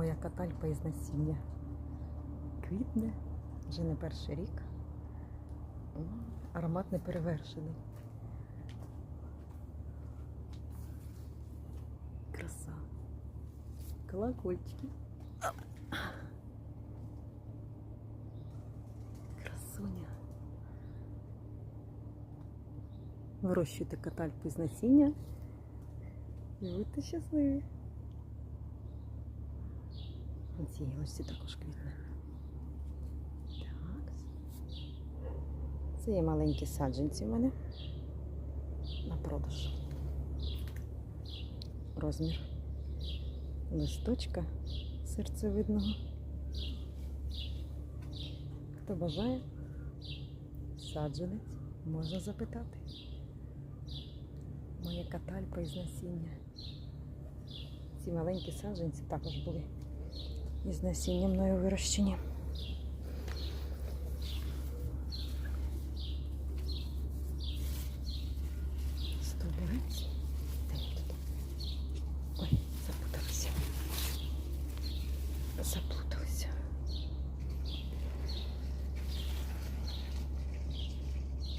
моя катальпа із насіння. Квітне, вже не перший рік. Аромат не перевершений. Краса. Колокольчики. Красуня. Вирощуйте катальпу з насіння. І будьте щасливі. Ці гілочці також квітне. Так. Це є маленькі саджанці в мене на продаж. Розмір листочка серцевидного. Хто бажає, саджанець можна запитати. Моя катальпа із насіння. Ці маленькі саджанці також були із насіння мною вирощені. Стовбурець. Де він тут? Ой, запуталася. Заплуталася.